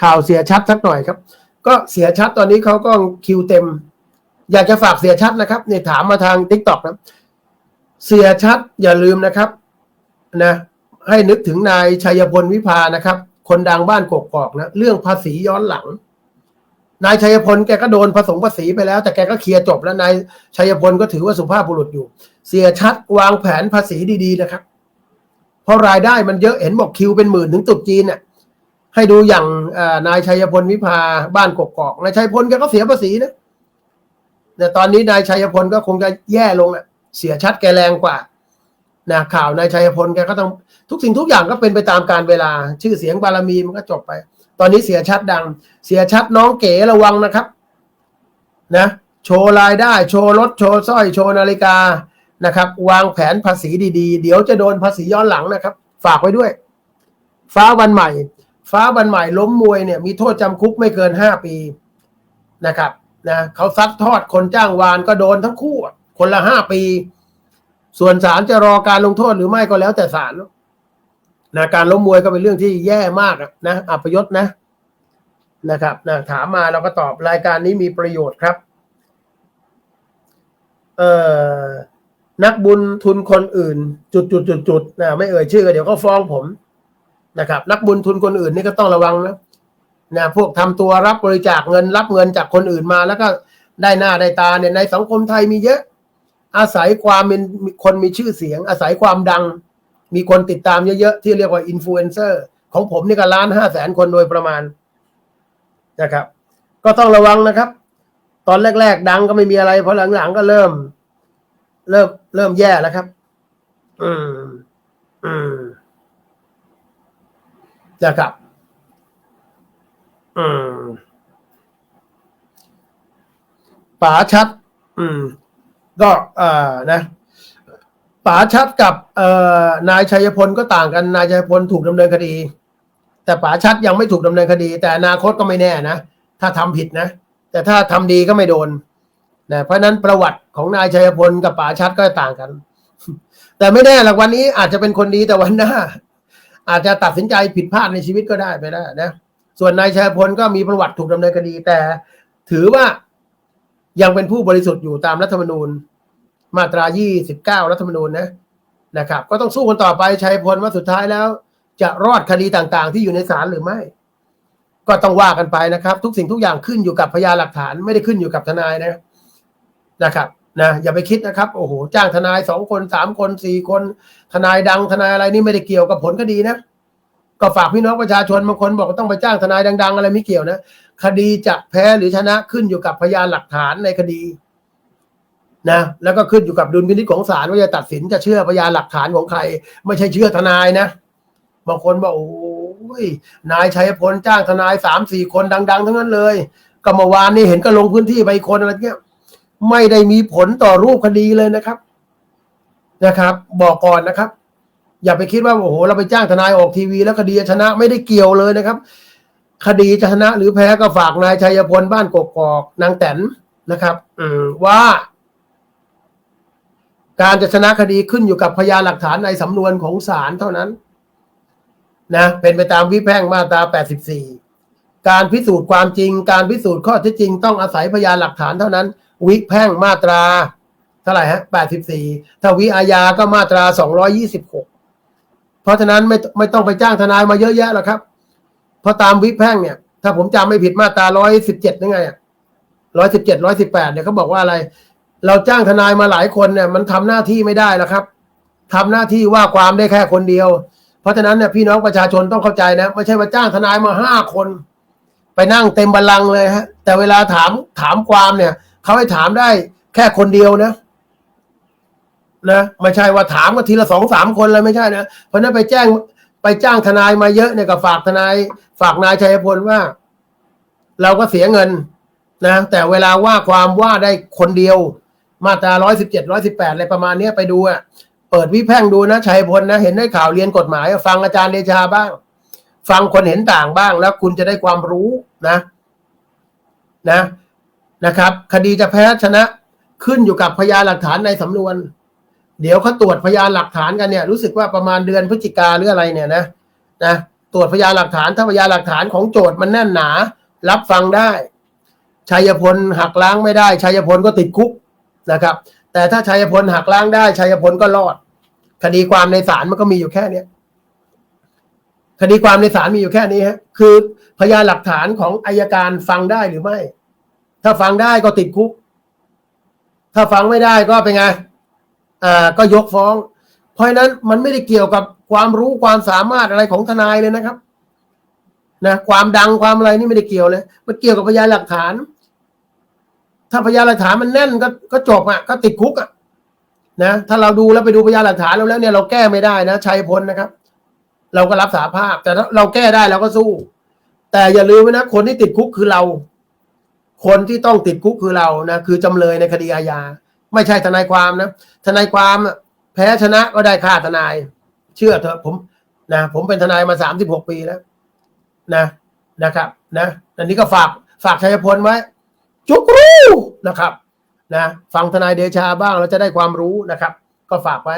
ข่าวเสียชัดสักหน่อยครับ ก็เสียชัดตอนนี้เขาก็คิวเต็ม อยากจะฝากเสียชัดนะครับเนี่ยถามมาทางทิกตอกนะเสียชัดอย่าลืมนะครับนะให้นึกถึงนายชัยพลวิพานะครับ คนดังบ้านกกอกนะเรื่องภาษีย้อนหลัง นายชัยพลแกก็โดนผสมภาษีไปแล้ว แต่แกก็เคลียร์จบแล้วนายชัยพลก็ถือว่าสุภาพบุรุษอยู่ เสียชัดวางแผนภาษีดีๆนะครับ เพราะรายได้มันเยอะเห็นบอกคิวเป็นหมื่นถึงตรุษจีนเนี่ย ให้ดูอย่างนายชัยพลวิพาบ้านกกอกนายชัยพลแกก็เสียภาษีนะแต่ตอนนี้นายชัยพลก็คงจะแย่ลงอะ เสียชัดแกแรงกว่านะข่าวนายชัยพลแกก็ต้องทุกสิ่งทุกอย่างก็เป็นไปตามการเวลา ชื่อเสียงบารมีมันก็จบไป ตอนนี้เสียชัดดัง เสียชัดน้องเก๋ระวังนะครับ นะ โชว์รายได้โชว์รถโชว์สร้อยโชว์นาฬิกานะครับ วางแผนภาษีดีๆ เดี๋ยวจะโดนภาษีย้อนหลังนะครับ ฝากไว้ด้วย ฟ้าวันใหม่ ฟ้าวันใหม่ล้มมวยเนี่ยมีโทษจำคุกไม่เกินห้าปีนะครับนะเขาซัดทอดคนจ้างวานก็โดนทั้งคู่ คนละห้าปี ส่วนศาลจะรอการลงโทษหรือไม่ก็แล้วแต่ศาลนะการล้มมวยก็เป็นเรื่องที่แย่มากนะอัปยศนะนะครับนะถามมาเราก็ตอบรายการนี้มีประโยชน์ครับ เอ่อนักบุญทุนคนอื่น จุดจุดจุดจุดนะไม่เอ่ยชื่อเดี๋ยวก็ฟ้องผม นะครับ นักบุญทุนคนอื่นนี่ก็ต้องระวังนะนะพวกทำตัวรับบริจาคเงินรับเงินจากคนอื่นมา แล้วก็ได้หน้าได้ตาเนี่ยในสังคมไทยมีเยอะ อาศัยความเป็นคนมีชื่อเสียง อาศัยความดัง มีคนติดตามเยอะๆที่เรียกว่าอินฟลูเอนเซอร์ของผมนี่ก็ล้านห้าแสนคนโดยประมาณนะครับ ก็ต้องระวังนะครับ ตอนแรก ๆ ดังก็ไม่มีอะไรพอหลังๆก็เริ่ม เริ่มเริ่มแย่แล้วครับ อืม อืม นะครับอืมป๋าชัด อืม ก็เอ่อนะป๋าชัดกับเอ่อนายชัยพลก็ต่างกันนายชัยพลถูกดำเนินคดี แต่ป๋าชัดยังไม่ถูกดำเนินคดี แต่อนาคตก็ไม่แน่นะถ้าทำผิดนะแต่ถ้าทำดีก็ไม่โดนนะเพราะฉะนั้นประวัติของนายชัยพลกับป๋าชัดก็ต่างกัน แต่ไม่แน่หรอกวันนี้อาจจะเป็นคนดีแต่วันหน้า อาจจะตัดสินใจผิดพลาดในชีวิตก็ได้ไปได้นะ ส่วนนายชัยพลก็มีประวัติถูกดำเนินคดีแต่ ถือว่ายังเป็นผู้บริสุทธิ์อยู่ตามรัฐธรรมนูญ มาตรา 29 รัฐธรรมนูญนะนะครับ ก็ต้องสู้กันต่อไปชัยพลว่าสุดท้ายแล้ว จะรอดคดีต่างๆ ที่อยู่ในศาลหรือไม่ ก็ต้องว่ากันไปนะครับ ทุกสิ่งทุกอย่างขึ้นอยู่กับพยานหลักฐาน ไม่ได้ขึ้นอยู่กับทนายนะนะครับ นะอย่าไปคิดนะครับโอ้โหจ้างทนายสองคนสามคนสี่คน ทนายดังทนายอะไรนี่ไม่ได้เกี่ยวกับผลคดีนะ ก็ฝากพี่น้องประชาชนบางคนบอกต้องไปจ้างทนายดัง ๆ อะไรไม่เกี่ยวนะคดีจะแพ้หรือชนะขึ้นอยู่กับพยานหลักฐานในคดีนะแล้วก็ขึ้นอยู่กับดุลพินิจของศาลว่าจะตัดสินจะเชื่อพยานหลักฐานของใคร ไม่ใช่เชื่อทนายนะบางคนบอกโอ้ยนายชัยพลจ้างทนายสามสี่คนดัง ๆ ทั้งนั้นเลย ก็เมื่อวานนี้เห็นก็ลงพื้นที่ไปคนอะไรเงี้ย ไม่ได้มีผลต่อรูปคดีเลยนะครับ นะครับ บอกก่อนนะครับ อย่าไปคิดว่าโอ้โหเราไปจ้างทนายออกทีวี แล้วคดีชนะไม่ได้เกี่ยวเลยนะครับ คดีจะชนะหรือแพ้ก็ฝากนายชัยพลบ้านกกอกนางแตนนะครับ อืมว่า การจะชนะคดีขึ้นอยู่กับพยานหลักฐานในสำนวนของศาลเท่านั้น นะ เป็นไปตามวิแพ่งมาตรา84การพิสูจน์ความจริง การพิสูจน์ข้อเท็จจริงต้องอาศัยพยานหลักฐานเท่านั้น วิแพ่งมาตราเท่าไหร่ฮะ84ถ้าวิอาญาก็มาตรา226เพราะฉะนั้นไม่ไม่ต้องไปจ้างทนายมาเยอะแยะหรอกครับ เพราะตามวิแพ่งเนี่ย ถ้าผมจำไม่ผิดมาตรา117ยังไงอะ117 118เนี่ยเขาบอกว่าอะไร เราจ้างทนายมาหลายคนเนี่ย มันทำหน้าที่ไม่ได้แล้วครับทำหน้าที่ว่าความได้แค่คนเดียว เพราะฉะนั้นเนี่ยพี่น้องประชาชนต้องเข้าใจนะไม่ใช่ว่าจ้างทนายมาห้าคน ไปนั่งเต็มบัลลังก์เลยฮะ แต่เวลาถามถามความเนี่ย เขาให้ถามได้แค่คนเดียวนะนะไม่ใช่ว่าถามกันทีละสองสามคนเลยไม่ใช่นะเพราะนั้นไปแจ้งไปจ้างทนายมาเยอะเนี่ยก็ฝากทนาย ฝากนายชัยพลว่า เราก็เสียเงินนะแต่เวลาว่าความว่าได้คนเดียว มาตราร้อยสิบเจ็ดร้อยสิบแปดอะไรประมาณเนี้ยไปดูอะเปิดวิแพ่งดูนะชัยพลนะ เห็นได้ข่าวเรียนกฎหมาย ฟังอาจารย์เดชาบ้าง ฟังคนเห็นต่างบ้างแล้วคุณจะได้ความรู้นะ นะ นะครับ คดีจะแพ้ชนะขึ้นอยู่กับพยานหลักฐานในสำนวน เดี๋ยวเขาตรวจพยานหลักฐานกันเนี่ย รู้สึกว่าประมาณเดือนพฤศจิกาหรืออะไรเนี่ยนะนะตรวจพยานหลักฐานถ้าพยานหลักฐานของโจทย์มันแน่นหนา รับฟังได้ชัยพลหักล้างไม่ได้ชัยพลก็ติดคุกนะครับ แต่ถ้าชัยพลหักล้างได้ชัยพลก็รอด คดีความในศาลมันก็มีอยู่แค่เนี้ยคดีความในศาลมีอยู่แค่นี้ฮะคือพยานหลักฐานของอายการฟังได้หรือไม่ ถ้าฟังได้ก็ติดคุก ถ้าฟังไม่ได้ก็เป็นไงอ่าก็ยกฟ้อง เพราะฉะนั้นมันไม่ได้เกี่ยวกับความรู้ความสามารถอะไรของทนายเลยนะครับนะความดังความอะไรนี่ไม่ได้เกี่ยวเลย มันเกี่ยวกับพยานหลักฐาน ถ้าพยานหลักฐานมันแน่นก็ก็จบอะก็ติดคุกอะนะถ้าเราดูแล้วไปดูพยานหลักฐานแล้วแล้วเนี่ยเราแก้ไม่ได้นะชัยพลนะครับ เราก็รับสาภาพ แต่เราแก้ได้เราก็สู้ แต่อย่าลืมนะคนที่ติดคุกคือเรา คนที่ต้องติดคุกคือเรานะคือจำเลยในคดีอาญาไม่ใช่ทนายความนะทนายความแพ้ชนะก็ได้ค่าทนาย เชื่อเถอะผมนะผมเป็นทนายมาสามสิบหกปีแล้วนะนะครับ นะอันนี้ก็ฝากฝากชัยพลไว้ จุกรู้นะครับนะฟังทนายเดชาบ้างเราจะได้ความรู้นะครับ ก็ฝากไว้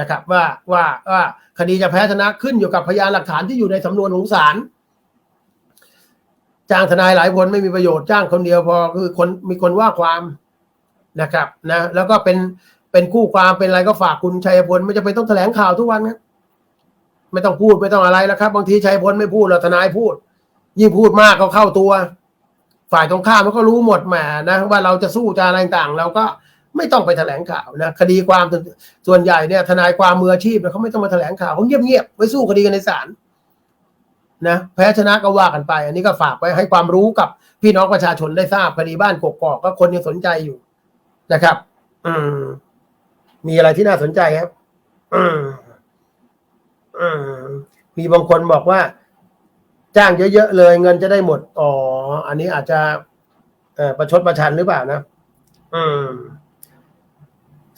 นะครับ ว่าว่าว่าคดีจะแพ้ชนะขึ้นอยู่กับพยานหลักฐานที่อยู่ในสำนวนของศาล จ้างทนายหลายคนไม่มีประโยชน์จ้างคนเดียวพอคือคนมีคนว่าความนะครับนะแล้วก็เป็นเป็นคู่ความเป็นอะไรก็ฝากคุณชัยพลไม่จำเป็นต้องแถลงข่าวทุกวันนะไม่ต้องพูดไม่ต้องอะไรแล้วครับ บางทีชัยพลไม่พูดเราทนายพูด ยิ่งพูดมากก็เข้าตัว ฝ่ายตรงข้ามมันก็รู้หมดแหมนะว่าเราจะสู้จะอะไรต่างๆเราก็ไม่ต้องไปแถลงข่าวนะคดีความส่วนใหญ่เนี่ยทนายความมืออาชีพเขาไม่ต้องมาแถลงข่าวเขาเงียบๆไว้สู้คดีกันในศาล นะแพ้ชนะก็ว่ากันไป อันนี้ก็ฝากไว้ให้ความรู้กับพี่น้องประชาชนได้ทราบคดีบ้านกกอกก็คนยังสนใจอยู่นะครับ อืม มีอะไรที่น่าสนใจครับ อืมอืมมีบางคนบอกว่า จ้างเยอะๆเลย เงินจะได้หมดอ๋ออันนี้อาจจะเอ่อประชดประชันหรือเปล่านะอืม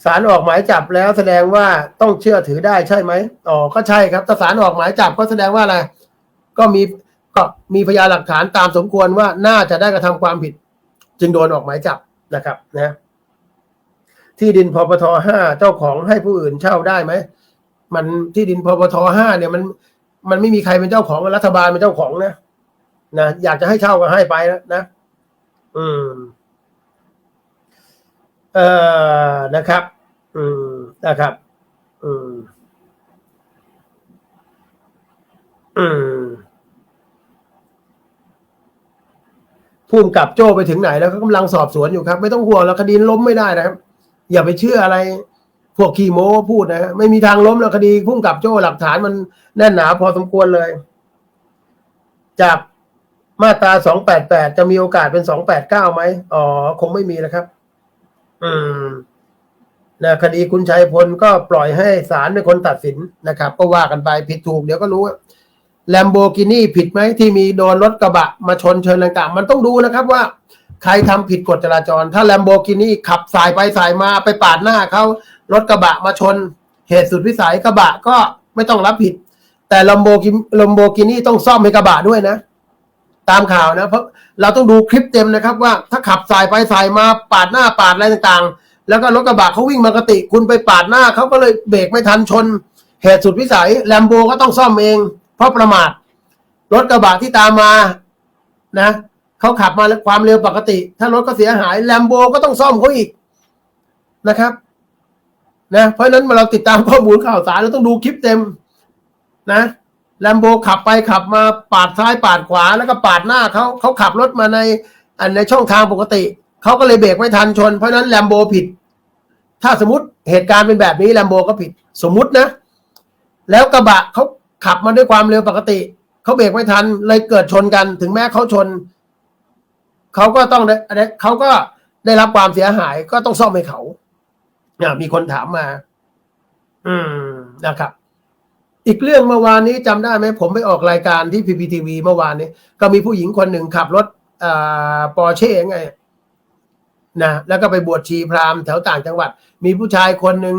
ศาลออกหมายจับแล้วแสดงว่าต้องเชื่อถือได้ใช่ไหมอ๋อก็ใช่ครับถ้าศาลออกหมายจับก็แสดงว่าอะไร ก็มีก็มีพยานหลักฐานตามสมควรว่าน่าจะได้กระทำความผิด จึงโดนออกหมายจับนะครับนะที่ดินพปทห้าเจ้าของให้ผู้อื่นเช่าได้ไหมมันที่ดินพปทห้าเนี่ยมันมันไม่มีใครเป็นเจ้าของรัฐบาลเป็นเจ้าของนะนะอยากจะให้เช่าก็ให้ไปนะนะ อืม เอ่อนะครับ อืมนะครับ อืม อืม ภูมิกับโจ้ไปถึงไหนแล้วก็กำลังสอบสวนอยู่ครับ ไม่ต้องห่วงแล้วคดีล้มไม่ได้นะครับ อย่าไปเชื่ออะไร พวกขี่โม้พูดนะฮะไม่มีทางล้มแล้วคดีพุ่มกับโจ้หลักฐานมันแน่นหนาพอสมควรเลย จากมาตราสองแปดแปดจะมีโอกาสเป็นสองแปดเก้าไหมอ๋อคงไม่มีนะครับ อืมนะคดีคุณชัยพลก็ปล่อยให้ศาลเป็นคนตัดสินนะครับ ก็ว่ากันไปผิดถูกเดี๋ยวก็รู้ แลมโบกินี่ผิดไหมที่มีโดนรถกระบะมาชนเชิญต่างๆ มันต้องดูนะครับว่า ใครทำผิดกฎจราจร ถ้าแลมโบกินี่ขับสายไปสายมาไปปาดหน้าเขารถกระบะมาชน เหตุสุดวิสัยกระบะก็ไม่ต้องรับผิด แต่ลัมโบกิลัมโบกินี่ต้องซ่อมให้กระบะด้วยนะ ตามข่าวนะ เพราะเราต้องดูคลิปเต็มนะครับ ว่าถ้าขับสายไปสายมาปาดหน้าปาดอะไรต่างๆ แล้วก็รถกระบะเขาวิ่งมากติ คุณไปปาดหน้าเขาก็เลยเบรกไม่ทันชน เหตุสุดวิสัยแลมโบก็ต้องซ่อมเอง เพราะประมาทรถกระบะที่ตามมานะเขาขับมาความเร็วปกติ ถ้ารถก็เสียหายแลมโบก็ต้องซ่อมเขาอีกนะครับนะเพราะฉะนั้นเมื่อเราติดตามข้อมูลข่าวสารเราต้องดูคลิปเต็มนะแลมโบขับไปขับมาปาดซ้ายปาดขวาแล้วก็ปาดหน้าเขาเขาขับรถมาในอันในช่องทางปกติเขาก็เลยเบรกไม่ทันชน เพราะนั้นแลมโบผิด ถ้าสมมติเหตุการณ์เป็นแบบนี้แลมโบก็ผิด สมมตินะ แล้วกระบะเขา ขับมาด้วยความเร็วปกติ เขาเบรกไม่ทัน เลยเกิดชนกัน ถึงแม้เขาชน เขาก็ต้องได้เขาก็ได้รับความเสียหาย ก็ต้องซ่อมให้เขาเนี่ยมีคนถามมา อืมนะครับ อีกเรื่องเมื่อวานนี้จำได้ไหมผมไปออกรายการที่พีพีทีวีเมื่อวานนี้ ก็มีผู้หญิงคนหนึ่งขับรถอ่าปอร์เช่ไงนะแล้วก็ไปบวชชีพราหมณ์แถวต่างจังหวัด มีผู้ชายคนหนึ่ง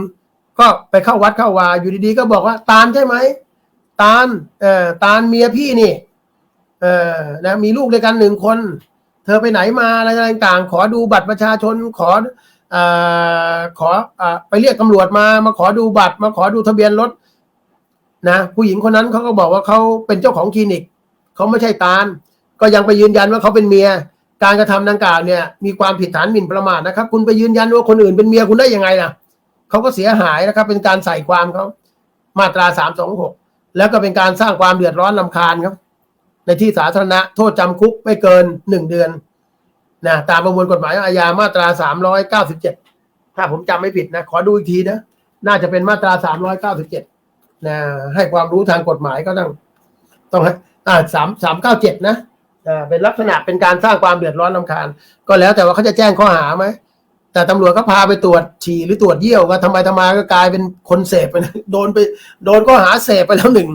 ก็ไปเข้าวัดเข้าวาอยู่ดีๆก็บอกว่าตาลใช่ไหม ตาลเอ่อตาลเมียพี่นี่เอ่อนะมีลูกด้วยกันหนึ่งคน เธอไปไหนมาอะไรต่างๆ ขอดูบัตรประชาชนขออ่าขออ่ไปเรียกตำรวจมามาขอดูบัตร มาขอดูทะเบียนรถนะผู้หญิงคนนั้นเขาก็บอกว่าเขาเป็นเจ้าของคลินิกเขาไม่ใช่ตาลก็ยังไปยืนยันว่าเขาเป็นเมีย การกระทำดังกล่าวเนี่ย มีความผิดฐานหมิ่นประมาทนะครับ คุณไปยืนยันว่าคนอื่นเป็นเมียคุณได้ยังไงล่ะเขาก็เสียหายนะครับ เป็นการใส่ความเขามาตราสามสองหก แล้วก็เป็นการสร้างความเดือดร้อนลำคาญครับ ในที่สาธารณะโทษจำคุกไม่เกินหนึ่งเดือนนะตามประมวลกฎหมายอาญามาตราสามร้อยเก้าสิบเจ็ดถ้าผมจำไม่ผิดนะ ขอดูอีกทีนะ น่าจะเป็นมาตราสามร้อยเก้าสิบเจ็ดนะให้ความรู้ทางกฎหมายก็ต้อง ต้องให้อ่าสามสามเก้าเจ็ดนะอ่าเป็นลักษณะเป็นการสร้างความเดือดร้อนลำคาญ ก็แล้วแต่ว่าเขาจะแจ้งข้อหาไหม แต่ตำรวจก็พาไปตรวจฉี่หรือตรวจเยี่ยวก็ทำไมทำไมก็กลายเป็นคนเสพไปโดนไป โดนก็หาเสพไปแล้วหนึ่ง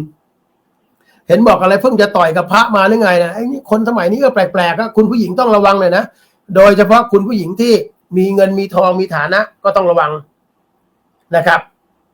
เห็นบอกอะไรเพิ่งจะต่อยกับพระมาหรือไงนะไอ้นี่คนสมัยนี้ก็แปลกๆก็คุณผู้หญิงต้องระวังเลยนะโดยเฉพาะคุณผู้หญิงที่มีเงินมีทองมีฐานะก็ต้องระวังนะครับ